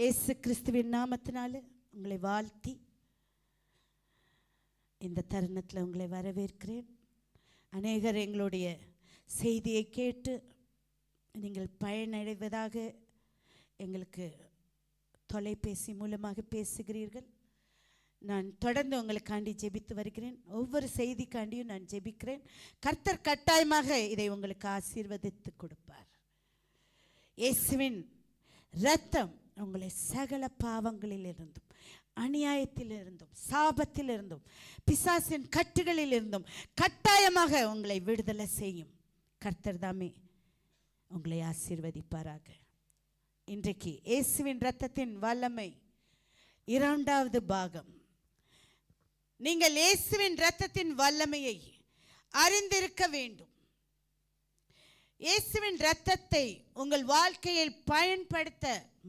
இயேசு கிறிஸ்துவின் நாமத்தினால உங்களை வாழ்த்தி இந்த தருணத்தில் உங்களை வரவேற்கிறேன். அநேகர் எங்களுடைய செய்தியை கேட்டு நீங்கள் பயனடைவதாக எங்களுக்கு தொலைபேசி மூலமாக பேசுகிறீர்கள். நான் தொடர்ந்து உங்களுக்காண்டி ஜெபித்து வருகிறேன். ஒவ்வொரு செய்திக்காண்டியும் நான் ஜெபிக்கிறேன். கர்த்தர் கட்டாயமாக இதை உங்களுக்கு ஆசீர்வதித்து கொடுப்பார். இயேசுவின் ரத்தம் உங்களை சகல பாவங்களிலிருந்தும் அநியாயத்திலிருந்தும் சாபத்திலிருந்தும் பிசாசின் கட்டுகளிலிருந்தும் கட்டாயமாக உங்களை விடுதலை செய்யும். கர்த்தர் தாமே உங்களை ஆசீர்வதிப்பாராக. இன்றைக்கு இயேசுவின் ரத்தத்தின் வல்லமை இரண்டாவது பாகம். நீங்கள் இயேசுவின் ரத்தத்தின் வல்லமையை அறிந்திருக்க வேண்டும். இயேசுவின் ரத்தத்தை உங்கள் வாழ்க்கையில் பயன்படுத்த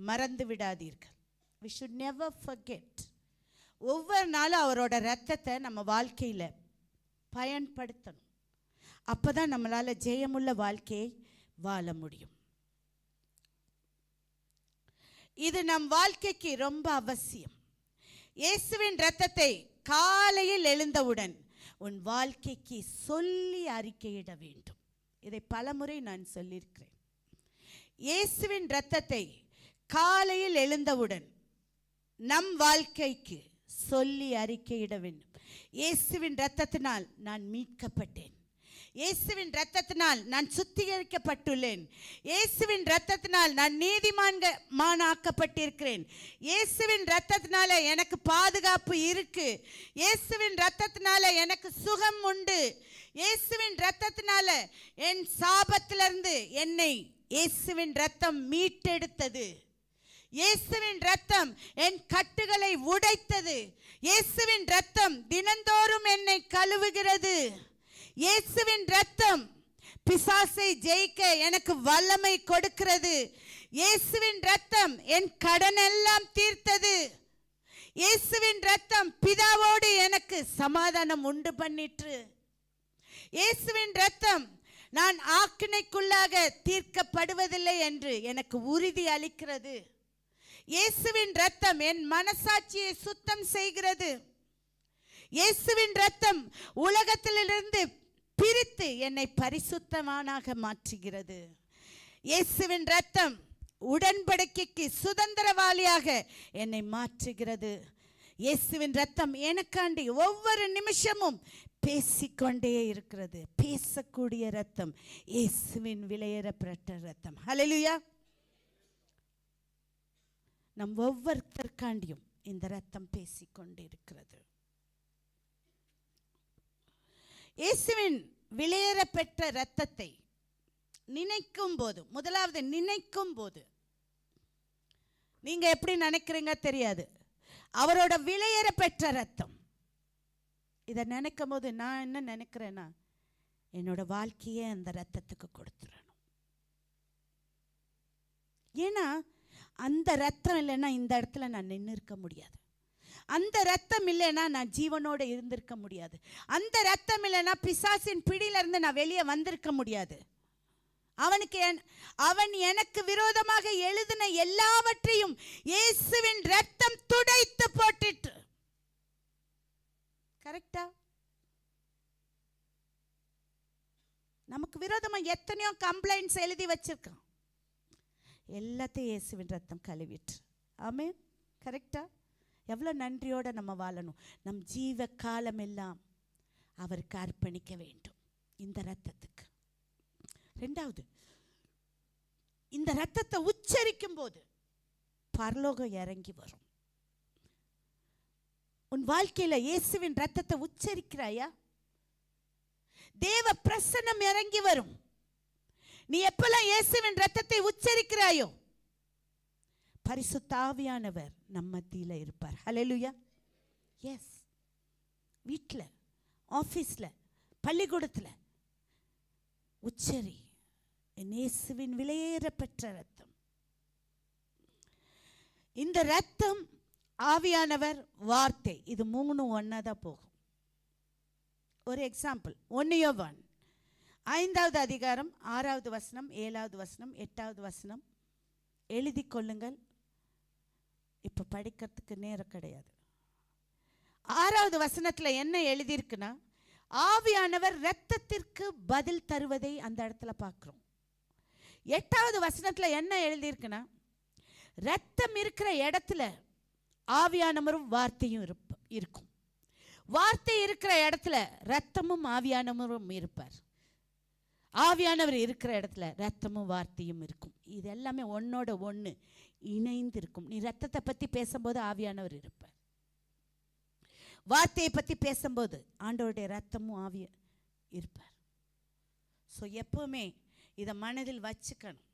மறந்து விடாதீர்கள். வி ஷுட் நெவர் ஃபர்கெட் ஒவ்வொரு நாளும் அவரோட ரத்தத்தை நம்ம வாழ்க்கையில் பயன்படுத்தணும். அப்போ தான் நம்மளால் ஜெயமுள்ள வாழ்க்கையை வாழ முடியும். இது நம் வாழ்க்கைக்கு ரொம்ப அவசியம். இயேசுவின் ரத்தத்தை காலையில் எழுந்தவுடன் உன் வாழ்க்கைக்கு சொல்லி அறிக்கையிட வேண்டும். இதை பலமுறை நான் சொல்லியிருக்கிறேன். இயேசுவின் ரத்தத்தை காலையில் எழுந்தவுடன் நம் வாழ்க்கைக்கு சொல்லி அறிக்கையிட வேண்டும். இயேசுவின் ரத்தத்தினால் நான் மீட்கப்பட்டேன். இயேசுவின் ரத்தத்தினால் நான் சுத்திகரிக்கப்பட்டுள்ளேன். இயேசுவின் ரத்தத்தினால் நான் நீதிமான்மானாக்கப்பட்டிருக்கிறேன் இயேசுவின் ரத்தத்தினால எனக்கு பாதுகாப்பு இருக்கு. இயேசுவின் ரத்தத்தினால எனக்கு சுகம் உண்டு. இயேசுவின் ரத்தத்தினால என் சாபத்திலிருந்து என்னை இயேசுவின் ரத்தம் மீட்டெடுத்தது. இயேசுவின் ரத்தம் என் கட்டுகளை உடைத்தது. இயேசுவின் ரத்தம் தினந்தோறும் என்னை கழுவுகிறது. இயேசுவின் ரத்தம் பிசாசை ஜெயிக்க எனக்கு வல்லமை கொடுக்கிறது. இயேசுவின் ரத்தம் என் கடன் எல்லாம் தீர்த்தது. இயேசுவின் ரத்தம் பிதாவோடு எனக்கு சமாதானம் உண்டு பண்ணிற்று. இயேசுவின் ரத்தம் நான் ஆக்கினைக்குள்ளாக தீர்க்கப்படுவதில்லை என்று எனக்கு உறுதி அளிக்கிறது. இயேசுவின் ரத்தம் என் மனசாட்சியை சுத்தம் செய்கிறது. இயேசுவின் ரத்தம் உலகத்திலிருந்து பிரித்து என்னை பரிசுத்தமானாக மாற்றுகிறது. இயேசுவின் ரத்தம் உடன்படிக்கைக்கு சுதந்திரவாளியாக என்னை மாற்றுகிறது. இயேசுவின் ரத்தம் எனக்காண்டி ஒவ்வொரு நிமிஷமும் பேசிக்கொண்டே இருக்கிறது. பேசக்கூடிய ரத்தம் இயேசுவின் விலையேறப்பட்ட ரத்தம் ஹலலுயா நம் ஒவ்வொருத்தருக்காண்டியும் இந்த ரத்தம் பேசிக்கொண்டிருக்கிறது. இயேசுவின் விலையேற பெற்ற இரத்தத்தை நினைக்கும் போது முதலாவது நினைக்கும் போது நீங்க எப்படி நினைக்கிறீங்க தெரியாது. அவரோட விளையற பெற்ற ரத்தம். இதை நினைக்கும் போது நான் என்ன நினைக்கிறேன்னா என்னோட வாழ்க்கையை அந்த ரத்தத்துக்கு கொடுத்துடணும். ஏன்னா அந்த ரத்தம் இல்லைன்னா இந்த இடத்துல நான் நின்று இருக்க முடியாது. அந்த ரத்தம் இல்லைன்னா நான் ஜீவனோட இருந்திருக்க முடியாது. அந்த ரத்தம் இல்லைன்னா பிசாசின் பிடியிலேருந்து நான் வெளியே வந்திருக்க முடியாது. அவனுக்கு என் அவன் எனக்கு விரோதமாக எழுதின எல்லாவற்றையும் இயேசுவின் ரத்தம் துடைத்து போட்டுட்டு. கரெக்டா நமக்கு விரோதமாக எத்தனையோ கம்ப்ளைண்ட்ஸ் எழுதி வச்சிருக்கான். எல்லாத்தையும் இயேசுவின் ரத்தம் கழுவிட்டு. ஆமே கரெக்டா எவ்வளோ நன்றியோட நம்ம வாழணும். நம் ஜீவ காலம் எல்லாம் அவருக்கு அர்ப்பணிக்க வேண்டும். இந்த ரத்தத்துக்கு. ரெண்டாவது இந்த ரத்தத்தை உச்சரிக்கும் போது பரலோகம் இறங்கி வரும். உன் வாழ்க்கையில இயேசுவின் ரத்தத்தை உச்சரிக்கிறாயா? தேவ பிரசன்னம் இறங்கி வரும். நீ எப்பெல்லாம் இயேசுவின் ரத்தத்தை உச்சரிக்கிறாயோ பரிசுத்தாவியானவர் நம்ம மத்தியில் இருப்பார். ஹலெலுயா எஸ் வீட்டில் ஆஃபீஸில் பள்ளிக்கூடத்தில் உச்சரி என் இயேசுவின் விலையேற பெற்ற ரத்தம் இந்த ரத்தம் ஆவியானவர் வார்த்தை. இது மூணு ஒன்றா தான் போகும். ஒரு எக்ஸாம்பிள் ஒன் யோ ஒன் ஐந்தாவது அதிகாரம் ஆறாவது வசனம் ஏழாவது வசனம் எட்டாவது வசனம். எழுதி கொள்ளுங்கள். இப்போ படிக்கிறதுக்கு நேரம் கிடையாது. ஆறாவது வசனத்தில் என்ன எழுதியிருக்குன்னா ஆவியானவர் இரத்தத்திற்கு பதில் தருவதை அந்த இடத்துல பார்க்குறோம். எட்டாவது வசனத்தில் என்ன எழுதியிருக்குன்னா ரத்தம் இருக்கிற இடத்துல ஆவியானவரும் வார்த்தையும் இருப்ப இருக்கும். வார்த்தை இருக்கிற இடத்துல ரத்தமும் ஆவியானவரும் இருப்பார். ஆவியானவர் இருக்கிற இடத்துல ரத்தமும் வார்த்தையும் இருக்கும். இது எல்லாமே ஒன்னோட ஒன்று இணைந்து இருக்கும் நீ ரத்தத்தை பற்றி பேசும்போது ஆவியானவர் இருப்பார். வார்த்தையை பற்றி பேசும்போது ஆண்டவருடைய ரத்தமும் ஆவிய இருப்பார். ஸோ எப்பவுமே இதை மனதில் வச்சுக்கணும்.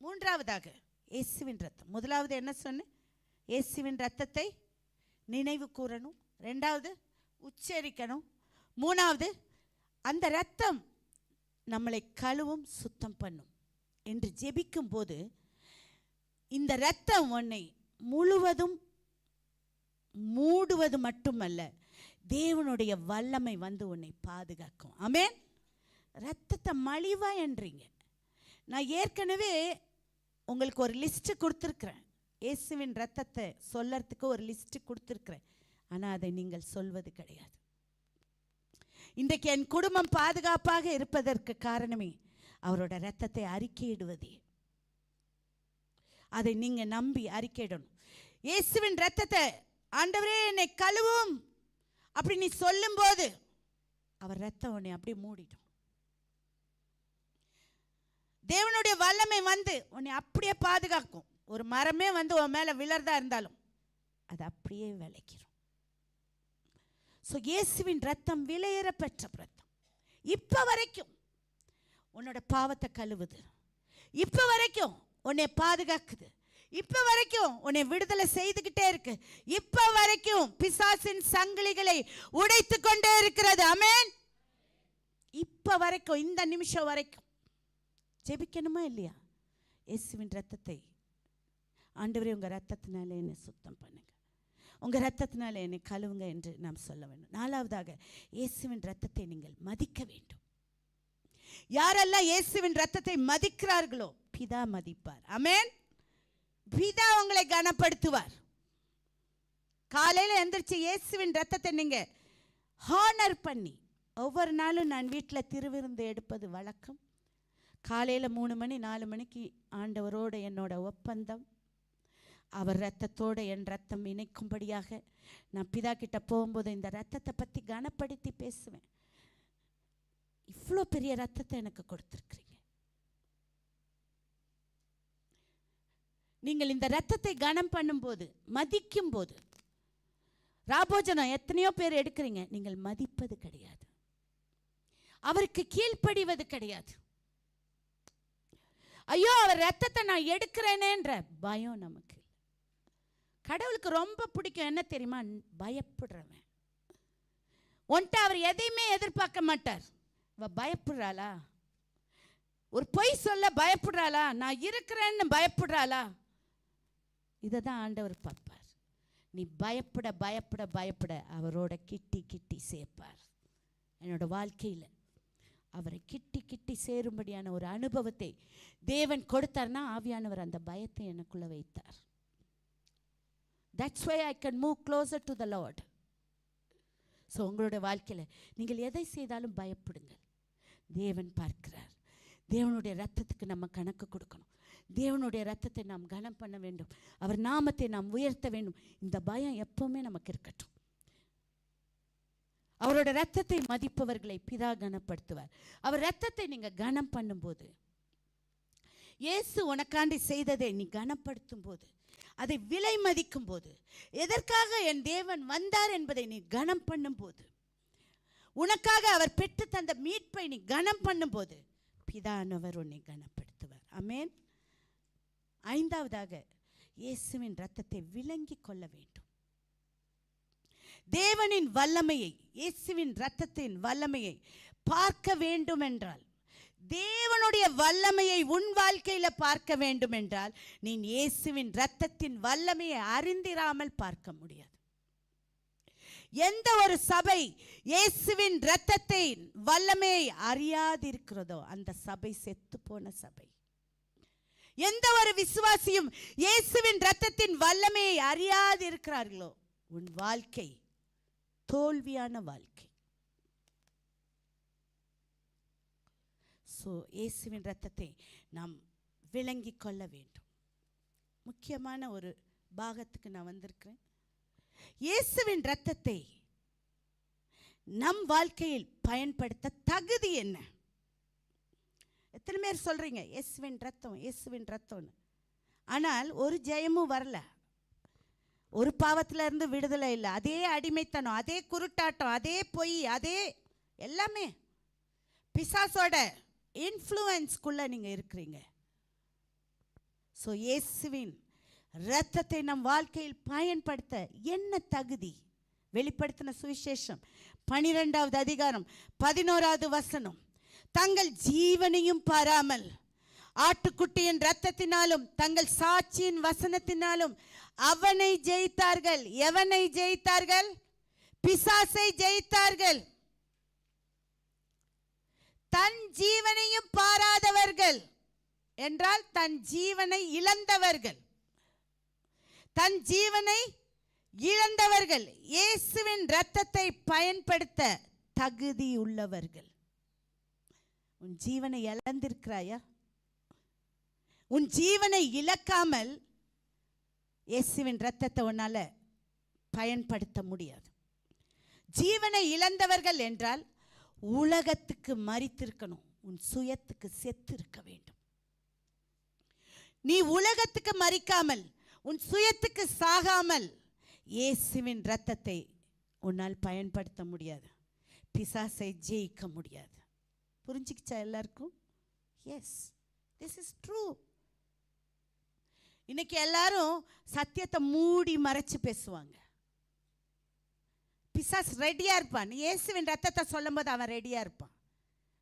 மூன்றாவதாக இயேசுவின் ரத்தம் முதலாவது என்ன சொன்னேன்? இயேசுவின் ரத்தத்தை நினைவு கூறணும். ரெண்டாவது உச்சரிக்கணும். மூணாவது அந்த ரத்தம் நம்மளை கழுவும் சுத்தம் பண்ணும். என்று ஜெபிக்கும் போது இந்த ரத்தம் உன்னை முழுவதும் மூடுவது மட்டுமல்ல தேவனுடைய வல்லமை வந்து உன்னை பாதுகாக்கும். அமேன் ரத்தத்தை மலிவா என்றீங்க. நான் ஏற்கனவே உங்களுக்கு ஒரு லிஸ்ட்டு கொடுத்துருக்குறேன். இயேசுவின் ரத்தத்தை சொல்லறதுக்கு ஒரு லிஸ்ட்டு கொடுத்துருக்குறேன். ஆனால் அதை நீங்கள் சொல்வது கிடையாது. இன்றைக்கு என் குடும்பம் பாதுகாப்பாக இருப்பதற்கு காரணமே அவரோட ரத்தத்தை அறிக்கையிடுவதே அதை நீங்கள் நம்பி அறிக்கையிடணும் இயேசுவின் ரத்தத்தை ஆண்டவரே என்னை கழுவும். அப்படி நீ சொல்லும்போது அவர் ரத்தம் உன்னை அப்படியே மூடிடும். தேவனுடைய வல்லமை வந்து உன்னை அப்படியே பாதுகாக்கும். ஒரு மரமே வந்து உன் மேலே விழறதா இருந்தாலும் அது அப்படியே விளைக்கிறோம் ஸோ இயேசுவின் ரத்தம் விலையேற பெற்ற ரத்தம். இப்போ வரைக்கும் உன்னோட பாவத்தை கழுவுது. இப்போ வரைக்கும் உன்னை பாதுகாக்குது. இப்போ வரைக்கும் உன்னை விடுதலை செய்துக்கிட்டே இருக்கு. இப்போ வரைக்கும் பிசாசின் சங்கிலிகளை உடைத்து கொண்டே இருக்கிறது. அமேன் இப்போ வரைக்கும் இந்த நிமிஷம் வரைக்கும். ஜெபிக்கணுமா இல்லையா? இயேசுவின் ரத்தத்தை. ஆண்டவரே உங்கள் ரத்தத்தினால என்னை சுத்தம் பண்ணுங்க. உங்கள் ரத்தத்தினால் என்னை கழுவுங்க என்று நாம் சொல்ல வேண்டும். நாலாவதாக இயேசுவின் ரத்தத்தை நீங்கள் மதிக்க வேண்டும். யாரெல்லாம் இயேசுவின் ரத்தத்தை மதிக்கிறார்களோ பிதா மதிப்பார். அமேன் பிதா உங்களை கனப்படுத்துவார். காலையில் எந்திரிச்சு இயேசுவின் ரத்தத்தை நீங்கள் ஹானர் பண்ணி ஒவ்வொரு நாளும் நான் வீட்டில் திருவிருந்து எடுப்பது வழக்கம். காலையில் மூணு மணி நாலு மணிக்கு ஆண்டவரோட என்னோட ஒப்பந்தம். அவர் ரத்தத்தோடு என் ரத்தம் இணைக்கும்படியாக நான் பிதா கிட்ட போகும்போது இந்த ரத்தத்தை பற்றி கனப்படுத்தி பேசுவேன். இவ்வளோ பெரிய ரத்தத்தை எனக்கு கொடுத்துருக்குறீங்க. நீங்கள் இந்த ரத்தத்தை கனம் பண்ணும்போது மதிக்கும் போது ராபோஜனம் எத்தனையோ பேர் எடுக்கிறீங்க. நீங்கள் மதிப்பது கிடையாது. அவருக்கு கீழ்ப்படிவது கிடையாது. ஐயோ அவர் ரத்தத்தை நான் எடுக்கிறேனேன்ற பயம் நமக்கு கடவுளுக்கு ரொம்ப பிடிக்கும் என்ன தெரியுமா? பயப்படுறவன். ஒன்ட்ட அவர் எதையுமே எதிர்பார்க்க மாட்டார். இவ பயப்படுறாளா? ஒரு பொய் சொல்ல பயப்படுறாளா? நான் இருக்கிறேன்னு பயப்படுறாளா? இதை தான் ஆண்டவர் பார்ப்பார். நீ பயப்பட பயப்பட பயப்பட அவரோட கிட்டி கிட்டி சேர்ப்பார். என்னோட வாழ்க்கையில் அவரை கிட்டி கிட்டி சேரும்படியான ஒரு அனுபவத்தை தேவன் கொடுத்தார்னா ஆவியானவர் அந்த பயத்தை எனக்குள்ளே வைத்தார். That's why I can move closer to the lord so உங்களுடைய வாழ்க்கையில் நீங்கள் எதை செய்தாலும் பயப்படுங்கள். தேவன் பார்க்கிறார். தேவனுடைய ரத்தத்துக்கு நம்ம கணக்கு கொடுக்கணும். தேவனுடைய ரத்தத்தை நாம் கனம் பண்ண வேண்டும். அவர் நாமத்தை நாம் உயர்த்த வேண்டும். இந்த பயம் எப்பவுமே நமக்கு இருக்கட்டும். அவரோட ரத்தத்தை மதிப்பவர்களை பிதா கனப்படுத்துவார். அவர் ரத்தத்தை நீங்கள் கனம் பண்ணும்போது இயேசு உனக்காண்டி செய்ததை நீ கனப்படுத்தும் போது அதை விலை மதிக்கும் போது எதற்காக என் தேவன் வந்தார் என்பதை நீ கனம் பண்ணும்போது உனக்காக அவர் பெற்று தந்த மீட்பை நீ கனம் பண்ணும்போது பிதானவர் உன்னை கனப்படுத்துவார். அமேன் ஐந்தாவதாக இயேசுவின் ரத்தத்தை விளங்கி கொள்ள வேண்டும். தேவனின் வல்லமையை இயேசுவின் ரத்தத்தின் வல்லமையை பார்க்க வேண்டும் என்றால் தேவனுடைய வல்லமையை உன் வாழ்க்கையில பார்க்க வேண்டும் என்றால் நீ இயேசுவின் ரத்தத்தின் வல்லமையை அறிந்திராமல் பார்க்க முடியாது. எந்த ஒரு சபை இயேசுவின் ரத்தத்தை வல்லமையை அறியாதிருக்கிறதோ அந்த சபை செத்து போன சபை. எந்த ஒரு விசுவாசியும் இயேசுவின் ரத்தத்தின் வல்லமையை அறியாதிருக்கிறார்களோ உன் வாழ்க்கை தோல்வியான வாழ்க்கை. ஸோ இயேசுவின் ரத்தத்தை நாம் விளங்கி கொள்ள வேண்டும். முக்கியமான ஒரு பாகத்துக்கு நான் வந்திருக்கிறேன். இயேசுவின் ரத்தத்தை நம் வாழ்க்கையில் பயன்படுத்த தகுதி என்ன? எத்தனை பேர் சொல்றீங்க இயேசுவின் ரத்தம் இயேசுவின் ரத்தம்னு ஆனால் ஒரு ஜெயமும் வரல. ஒரு பாவத்துல இருந்து விடுதலை இல்லை. அதே அடிமைத்தனம் அதே குருட்டாட்டம் அதே பொய் அதே எல்லாமே பிசாசோட இன்ஃப்ளூயன்ஸ்குள்ள நீங்க இருக்கிறீங்க. ஸோ இயேசுவின் இரத்தத்தை நம் வாழ்க்கையில் பயன்படுத்த என்ன தகுதி? வெளிப்படுத்தின சுவிசேஷம். பனிரெண்டாவது அதிகாரம் பதினோராவது வசனம். தங்கள் ஜீவனையும் பாராமல் ஆட்டுக்குட்டியின் இரத்தத்தினாலும் தங்கள் சாட்சியின் வசனத்தினாலும் அவனை ஜெயித்தார்கள். எவனை ஜெயித்தார்கள்? பிசாசை ஜெயித்தார்கள். தன் ஜீவனையும் பாராதவர்கள் என்றால் தன் ஜீவனை இழந்தவர்கள். தன் ஜீவனை இழந்தவர்கள். இயேசுவின் இரத்தத்தை பயன்படுத்த தகுதி உள்ளவர்கள். உன் ஜீவனை இழந்திருக்கிறாயா? உன் ஜீவனை இழக்காமல் இயேசுவின் இரத்தத்தை உன்னால பயன்படுத்த முடியாது. ஜீவனை இழந்தவர்கள் என்றால் உலகத்துக்கு மறித்திருக்கணும் உன் சுயத்துக்கு செத்து இருக்க வேண்டும். நீ உலகத்துக்கு மறிக்காமல் உன் சுயத்துக்கு சாகாமல் இயேசுவின் ரத்தத்தை உன்னால் பயன்படுத்த முடியாது. பிசாசை ஜெயிக்க முடியாது. புரிஞ்சுக்கிச்சா எல்லாருக்கும்? எஸ் திஸ் இஸ் ட்ரூ இன்னைக்கு எல்லாரும் சத்தியத்தை மூடி மறைச்சு பேசுவாங்க. பிசாஸ் ரெடியாக இருப்பான். நீ இயேசுவின் ரத்தத்தை சொல்லும்போது அவன் ரெடியாக இருப்பான்.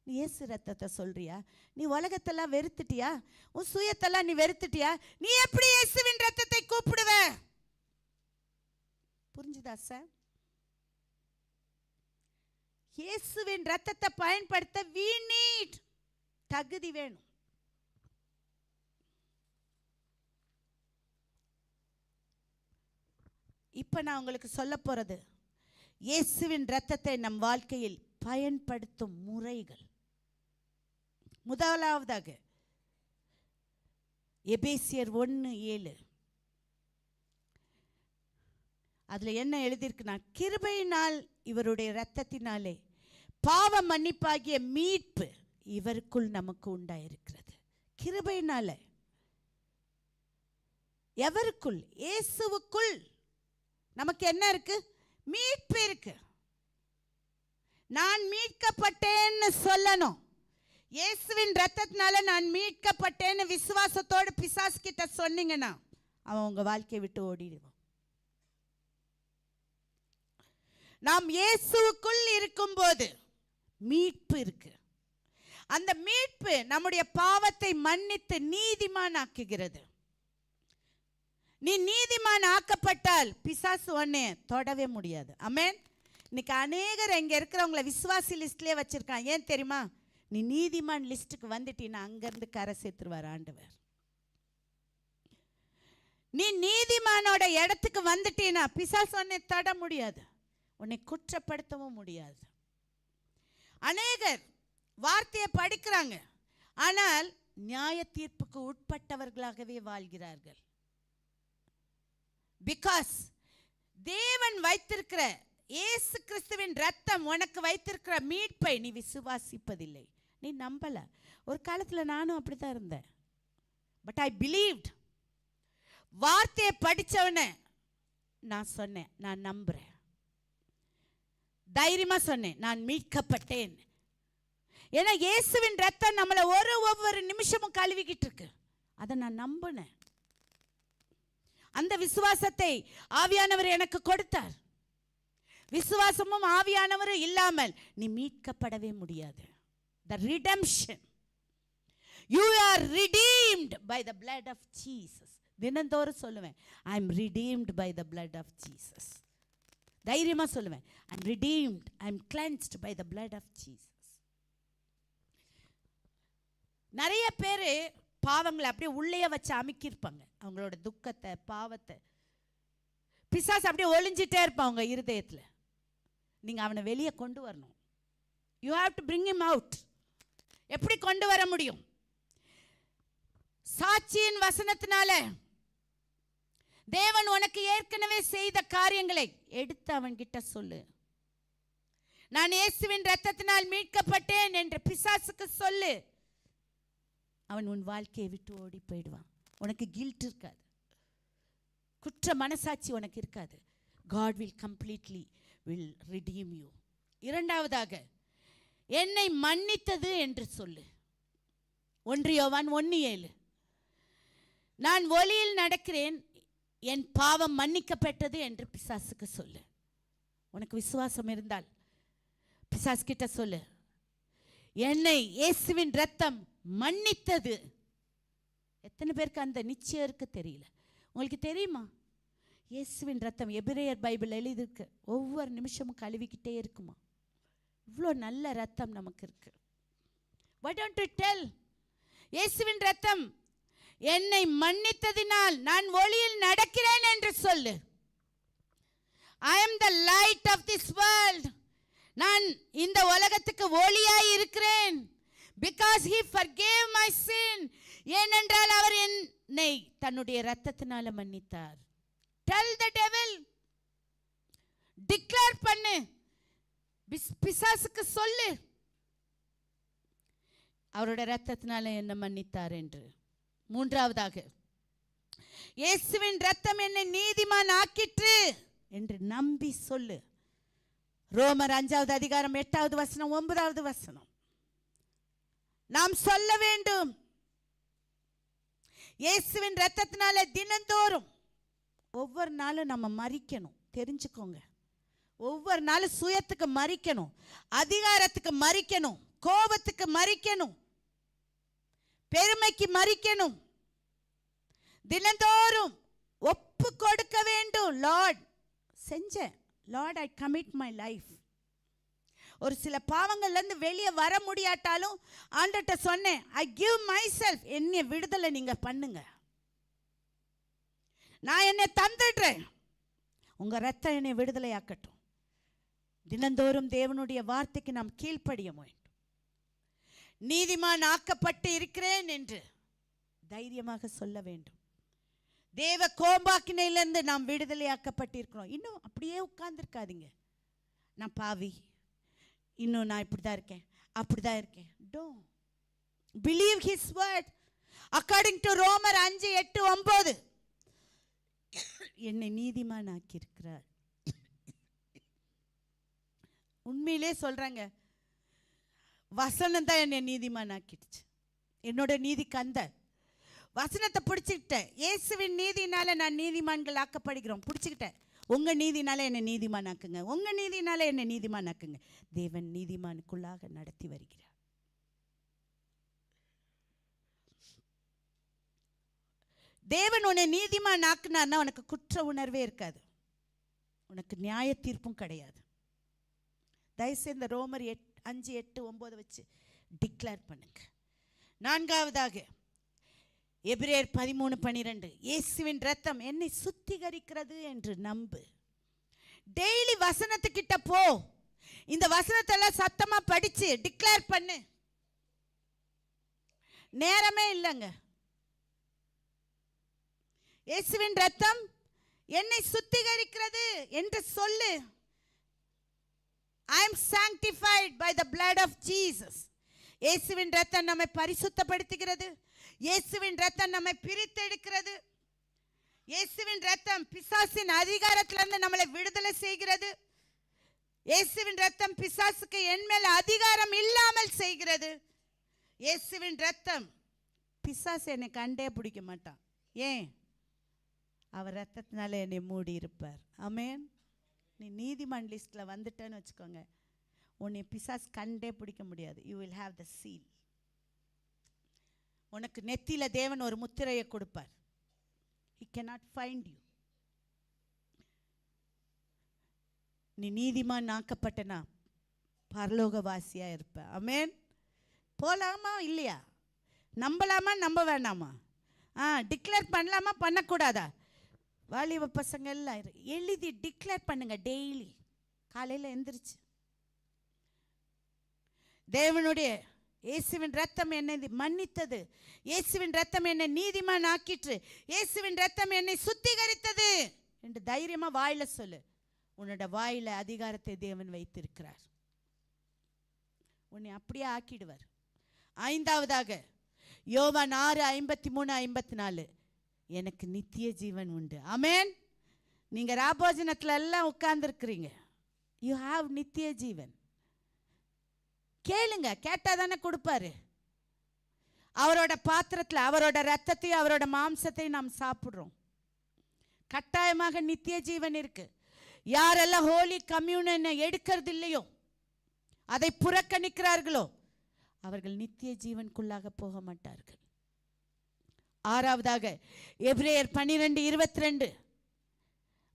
நீ இயேசு ரத்தத்தை சொல்றியா? நீ உலகத்தெல்லாம் வெறுத்துட்டியா? உன் சுயத்தெல்லாம் நீ வெறுத்துட்டியா? நீ எப்படி இயேசுவின் ரத்தத்தை கூப்பிடுவ? புரிஞ்சுதா சார் இயேசுவின் ரத்தத்தை பயன்படுத்த we நீட் தகுதி வேணும். இப்போ நான் உங்களுக்கு சொல்ல போகிறது இயேசுவின் ரத்தத்தை நம் வாழ்க்கையில் பயன்படுத்தும் முறைகள். முதலாவதாக எபேசியர் ஒன்று ஏழு. அதுல என்ன எழுதியிருக்குன்னா கிருபையினால் இவருடைய இரத்தத்தினாலே பாவ மன்னிப்பாகிய மீட்பு இவருக்குள் நமக்கு உண்டாயிருக்கிறது. கிருபையினால. எவருக்குள்? இயேசுவுக்குள். நமக்கு என்ன இருக்கு? மீட்பு இருக்கு. நான் மீட்கப்பட்டேன்னு சொல்லணும். இயேசுவின் ரத்தத்தினால நான் மீட்கப்பட்டேன்னு விசுவாசத்தோடு பிசாசு கிட்ட சொன்னீங்கன்னா அவன் உங்க வாழ்க்கையை விட்டு ஓடிடுவான். நாம் இயேசுவுக்குள் இருக்கும்போது மீட்பு இருக்கு. அந்த மீட்பு நம்முடைய பாவத்தை மன்னித்து நீதிமான் ஆக்குகிறது நீ நீதிமான் ஆக்கப்பட்டால் பிசாசு ஒன்னே தொடவே முடியாது. அமேன் இன்னைக்கு அநேகர் இங்க இருக்கிறவங்கள விசுவாசி லிஸ்ட்லயே வச்சிருக்கான் ஏன் தெரியுமா? நீ நீதிமான் லிஸ்ட்டுக்கு வந்துட்டீன்னா அங்கிருந்து கரை சேர்த்துருவார் ஆண்டவர். நீ நீதிமானோட இடத்துக்கு வந்துட்டீன்னா பிசாசு உன்னை தொட முடியாது. உன்னை குற்றப்படுத்தவும் முடியாது. அநேகர் வார்த்தையை படிக்கிறாங்க. ஆனால் நியாய தீர்ப்புக்கு உட்பட்டவர்களாகவே வாழ்கிறார்கள். பிகாஸ் தேவன் வைத்திருக்கிற இயேசு கிறிஸ்துவின் ரத்தம் உனக்கு வைத்திருக்கிற மீட்பை நீ விசுவாசிப்பதில்லை. நீ நம்பலை. ஒரு காலத்தில் நானும் அப்படி தான் இருந்தேன். பட் ஐ பிலீவ்ட் வார்த்தையை படித்தவனே நான் சொன்னேன் நான் நம்புகிறேன் தைரியமாக சொன்னேன் நான் மீட்கப்பட்டேன். ஏன்னா இயேசுவின் ரத்தம் நம்மளை ஒரு ஒவ்வொரு நிமிஷமும் கழுவிக்கிட்டு இருக்கு. அதை நான் நம்பினேன். அந்த விசுவாசத்தை ஆவியானவர் எனக்கு கொடுத்தார். விசுவாசமும் ஆவியானவரும் இல்லாமல் நீ மீட்கப்படவே முடியாது. The redemption you are redeemed by the blood of Jesus தினந்தோறும் சொல்லுவேன் I am redeemed by the blood of Jesus தைரியமா சொல்லுவேன் I am redeemed I am cleansed by the blood of Jesus நிறைய பேர் பாவங்களை அப்படியே உள்ளே வச்சு அமுக்கியிருப்பாங்க. அவங்களோட துக்கத்தை பாவத்தை. பிசாசு அப்படியே ஒளிஞ்சிட்டே இருப்பான் அவங்க இருதயத்தில். நீங்கள் அவனை வெளியே கொண்டு வரணும். You have to bring him out எப்படி கொண்டு வர முடியும்? சாட்சியின் வசனத்தினால தேவன் உனக்கு ஏற்கனவே செய்த காரியங்களை எடுத்து அவன்கிட்ட சொல்லு. நான் இயேசுவின் ரத்தத்தினால் மீட்கப்பட்டேன் என்று பிசாசுக்கு சொல்லு. அவன் உன் வாழ்க்கையை விட்டு ஓடி போயிடுவான். உனக்கு கில்ட் இருக்காது. குற்ற மனசாட்சி உனக்கு இருக்காது. God will completely will redeem you இரண்டாவதாக என்னை மன்னித்தது என்று சொல்லு. ஒன்றியோவான் ஒன்று ஏழு. நான் ஒளியில் நடக்கிறேன் என் பாவம் மன்னிக்கப்பட்டது என்று பிசாசுக்கு சொல்லு. உனக்கு விசுவாசம் இருந்தால் பிசாஸ் கிட்ட சொல்லு. என்னை இயேசுவின் ரத்தம் மன்னித்தது. எத்தனை பேருக்கு அந்த நிச்சயம் இருக்கு தெரியல. உங்களுக்கு தெரியுமா? இயேசுவின் ரத்தம் எபிரேயர் பைபிள் எழுதியிருக்கு. ஒவ்வொரு நிமிஷமும் கழுவிக்கிட்டே இருக்குமா? இவ்வளோ நல்ல ரத்தம் நமக்கு இருக்கு. Why don't டு டெல் இயேசுவின் ரத்தம் என்னை மன்னித்ததினால் நான் ஒளியில் நடக்கிறேன் என்று சொல்லு. I am the light of this world நான் இந்த உலகத்துக்கு ஒளியாய் இருக்கிறேன். Because he forgave my sin ஏனென்றால் அவர் என்னை தன்னுடைய ரத்தத்தினால மன்னித்தார். டெல் த டெவில் டிக்ளேர் பண்ணு. பிசாசுக்கு சொல்லு. அவரோட ரத்தத்தினால என்ன மன்னித்தார் என்று. மூன்றாவதாக இயேசுவின் ரத்தம் என்னை நீதிமான் ஆக்கிற்று என்று நம்பி சொல்லு. ரோமர் அஞ்சாவது அதிகாரம் எட்டாவது வசனம் ஒன்பதாவது வசனம். நாம் சொல்ல வேண்டும். இயேசுவின் ரத்தத்தினால தினந்தோறும் ஒவ்வொரு நாளும் நம்ம மறிக்கணும். தெரிஞ்சுக்கோங்க. ஒவ்வொரு நாளும் சுயத்துக்கு மறிக்கணும். அதிகாரத்துக்கு மறிக்கணும். கோபத்துக்கு மறிக்கணும். பெருமைக்கு மறிக்கணும். தினந்தோறும் ஒப்பு கொடுக்க வேண்டும். லார்ட் செஞ்சேன். Lord I commit my life ஒரு சில பாவங்கள்லேருந்து வெளியே வர முடியாட்டாலும் ஆண்டர்கிட்ட சொன்னேன் ஐ கிவ் மை செல்ஃப் என்னை விடுதலை நீங்கள் பண்ணுங்க. நான் என்னை தந்துடுறேன். உங்கள் ரத்தம் என்னை விடுதலையாக்கட்டும். தினந்தோறும் தேவனுடைய வார்த்தைக்கு நாம் கீழ்ப்படிய வேண்டும். நீதிமான் ஆக்கப்பட்டு இருக்கிறேன் என்று தைரியமாக சொல்ல வேண்டும். தேவ கோம்பாக்கினையிலேருந்து நாம் விடுதலையாக்கப்பட்டிருக்கிறோம். இன்னும் அப்படியே உட்கார்ந்துருக்காதீங்க. நான் பாவி. இன்னும் நான் இப்படி தான் இருக்கேன் அப்படி தான் இருக்கேன். Do believe his word according to ரோமர் அஞ்சு எட்டு ஒன்பது. என்னை நீதிமான் ஆக்கியிருக்கிறார் உண்மையிலே சொல்கிறாங்க வசனம் தான் என்னை நீதிமான் ஆக்கிடுச்சு என்னோட நீதி கந்த. வசனத்தை பிடிச்சிக்கிட்டேன். இயேசுவின் நீதினால நான் நீதிமான்கள் ஆக்கப்படுகிறோம் பிடிச்சிக்கிட்டேன். உங்க நீதினால என்னை நீதிமானாக்குங்க. ஆக்குங்க உங்க நீதினால என்னை நீதிமானாக்குங்க. தேவன் நீதிமானுக்குள்ளாக நடத்தி வருகிறார். தேவன் உன்னை நீதிமான் ஆக்குனார்னா உனக்கு குற்ற உணர்வே இருக்காது. உனக்கு நியாய தீர்ப்பும் கிடையாது. தயவுசெய்து இந்த ரோமர் எட் அஞ்சு எட்டு ஒம்பது வச்சு டிக்ளேர் பண்ணுங்க. நான்காவதாக எபிரேர் பதிமூணு பனிரெண்டு. இயேசுவின் ரத்தம் என்னை சுத்திகரிக்கிறது என்று நம்பு. டெய்லி வசனத்துக்கிட்ட போ. இந்த வசனத்தெல்லாம் சத்தமா படிச்சு டிக்ளேர் பண்ணு. நேரமே இல்லைங்க. இயேசுவின் ரத்தம் என்னை சுத்திகரிக்கிறது என்று சொல்லு. I am sanctified by the blood of Jesus இயேசுவின் ரத்தம் நம்மை பரிசுத்தப்படுத்துகிறது. இயேசுவின் ரத்தம் நம்மை பிரித்தெடுக்கிறது இயேசுவின் ரத்தம் பிசாசின் அதிகாரத்திலிருந்து நம்மளை விடுதலை செய்கிறது. இயேசுவின் ரத்தம் பிசாசுக்கு என் மேல் அதிகாரம் இல்லாமல் செய்கிறது. இயேசுவின் ரத்தம் பிசாசு என்னை கண்டே பிடிக்க மாட்டான். ஏன்? அவர் ரத்தத்தினால என்னை மூடி இருப்பார். அமேன் நீ நீதிமான் லிஸ்ட்டில் வந்துட்டேன்னு வச்சுக்கோங்க. உன்னை பிசாஸ் கண்டே பிடிக்க முடியாது. You will have the seal உனக்கு நெத்தியில் தேவன் ஒரு முத்திரையை கொடுப்பார். ஹி கெனாட் ஃபைண்ட் யூ நீ நீதிமான் ஆக்கப்பட்டனா? பரலோகவாசியாக இருப்ப. அமேன் போகலாமா இல்லையா? நம்பலாமா நம்ப வேண்டாமா ஆ டிக்ளேர் பண்ணலாமா பண்ணக்கூடாதா? வாலிப பசங்க எல்லாம் எழுதி டிக்ளேர் பண்ணுங்க டெய்லி காலையில் எந்திரிச்சு. தேவனுடைய இயேசுவின் ரத்தம் என்னை மன்னித்தது. இயேசுவின் ரத்தம் என்னை நீதிமான் ஆக்கிற்று இயேசுவின் ரத்தம் என்னை சுத்திகரித்தது. என்று தைரியமா வாயில சொல்லு. உன்னோட வாயில அதிகாரத்தை தேவன் வைத்திருக்கிறார். உன்னை அப்படியே ஆக்கிடுவார். ஐந்தாவதாக யோவான் ஆறு ஐம்பத்தி மூணு ஐம்பத்தி நாலு. எனக்கு நித்திய ஜீவன் உண்டு. அமேன் நீங்க ராபோஜனத்துல எல்லாம் உட்கார்ந்துருக்குறீங்க. யூ ஹாவ் நித்திய ஜீவன். கேளுங்க கேட்டால் தானே கொடுப்பாரு. அவரோட பாத்திரத்தில் அவரோட ரத்தத்தையும் அவரோட மாம்சத்தையும் நாம் சாப்பிட்றோம். கட்டாயமாக நித்திய ஜீவன் இருக்கு. யாரெல்லாம் ஹோலி கம்யூனனை எடுக்கிறது இல்லையோ அதை புறக்கணிக்கிறார்களோ அவர்கள் நித்திய ஜீவனுக்குள்ளாக போக மாட்டார்கள். ஆறாவதாக எப்ரேயர் பன்னிரெண்டு இருபத்தி ரெண்டு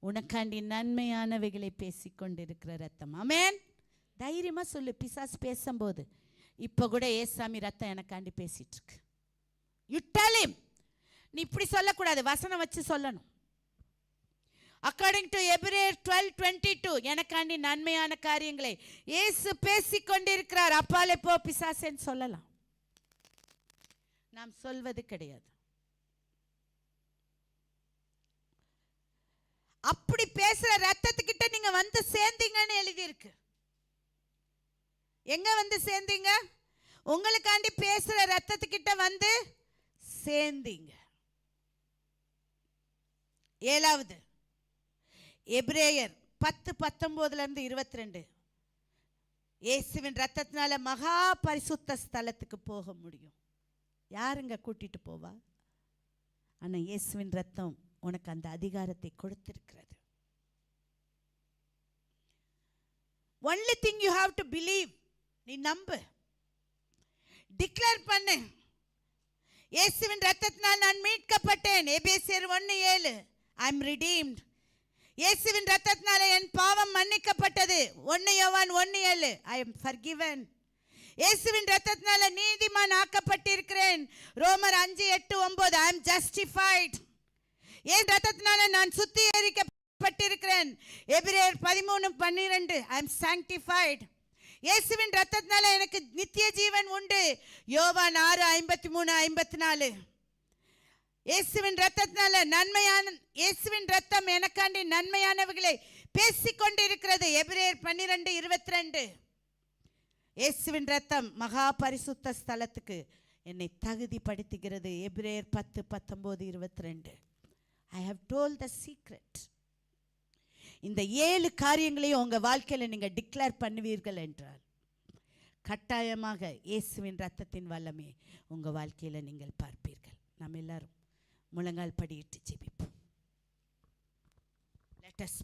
உனக்காண்டி நன்மையானவைகளை பேசிக்கொண்டிருக்கிற ரத்தம். அமேன் தைரியமாக சொல்லு பிசாசு பேசும்போது. இப்போ கூட ஏசாமி ரத்தம் எனக்காண்டி பேசிகிட்டு இருக்கு யுட்டாலிம் நீ இப்படி சொல்லக்கூடாது வசனம் வச்சு சொல்லணும். அக்கார்டிங் டு எபிரேர் டுவெல் டுவெண்ட்டி டூ எனக்காண்டி நன்மையான காரியங்களை. ஏசு பேசி கொண்டிருக்கிறார் அப்பாலே போ பிசாசேன்னு சொல்லலாம். நாம் சொல்வது கிடையாது. அப்படி பேசுகிற ரத்தத்துக்கிட்ட நீங்கள் வந்து சேர்ந்தீங்கன்னு எழுதியிருக்கு. எங்க வந்து சேர்ந்தீங்க? உங்களுக்காண்டி பேசுற ரத்தத்துக்கிட்ட வந்து சேர்ந்தீங்க. ஏழாவது எப்ரேயர் பத்து பத்தொன்பதுல இருந்து இருபத்தி ரெண்டு இயேசுவின் ரத்தத்தினால மகா பரிசுத்த ஸ்தலத்துக்கு போக முடியும். யாருங்க கூட்டிட்டு போவா? ஆனா இயேசுவின் ரத்தம் உனக்கு அந்த அதிகாரத்தை கொடுத்திருக்கிறது. Only thing you have to believe நீ நம்பு. டிக்ளேர் பண்ணு. இயேசுவின் ரத்தத்தினால் நான் மீட்கப்பட்டேன். எபேசியர் ஒன்று ஏழு. ஐ எம் ரிடீம்ட் இயேசுவின் ரத்தத்தினால என் பாவம் மன்னிக்கப்பட்டது. ஒன்று யோவான் ஒன்று ஏழு. ஐ எம் ஃபர்கிவன் இயேசுவின் ரத்தத்தினால நீதிமான் ஆக்கப்பட்டிருக்கிறேன். ரோமர் அஞ்சு எட்டு ஒன்பது. ஐ எம் ஜஸ்டிஃபைட் என் ரத்தத்தினால நான் சுத்திகரிக்கப்பட்டிருக்கிறேன். எபிரேயர் பதிமூணு பன்னிரெண்டு. ஐ எம் சாங்டிஃபைட் இயேசுவின் ரத்தத்தினால எனக்கு நித்திய ஜீவன் உண்டு. யோவான் ஆறு ஐம்பத்தி மூணு ஐம்பத்தி நாலு இயேசுவின் ரத்தத்தினால நன்மையான இயேசுவின் ரத்தம் எனக்காண்டி நன்மையானவைகளை பேசிக் கொண்டிருக்கிறது எபிரேர் பன்னிரெண்டு இருபத்தி ரெண்டு இயேசுவின் ரத்தம் மகா பரிசுத்த ஸ்தலத்துக்கு என்னை தகுதிப்படுத்துகிறது. எபிரேயர் பத்து பத்தொம்போது இருபத்தி ரெண்டு I have told the secret இந்த ஏழு காரியங்களையும் உங்கள் வாழ்க்கையில் நீங்கள் டிக்ளேர் பண்ணுவீர்கள் என்றால் கட்டாயமாக இயேசுவின் ரத்தத்தின் வல்லமே உங்கள் வாழ்க்கையில் நீங்கள் பார்ப்பீர்கள். நாம் எல்லாரும் முழங்கால் படியிட்டு ஜெபிப்போம். Let us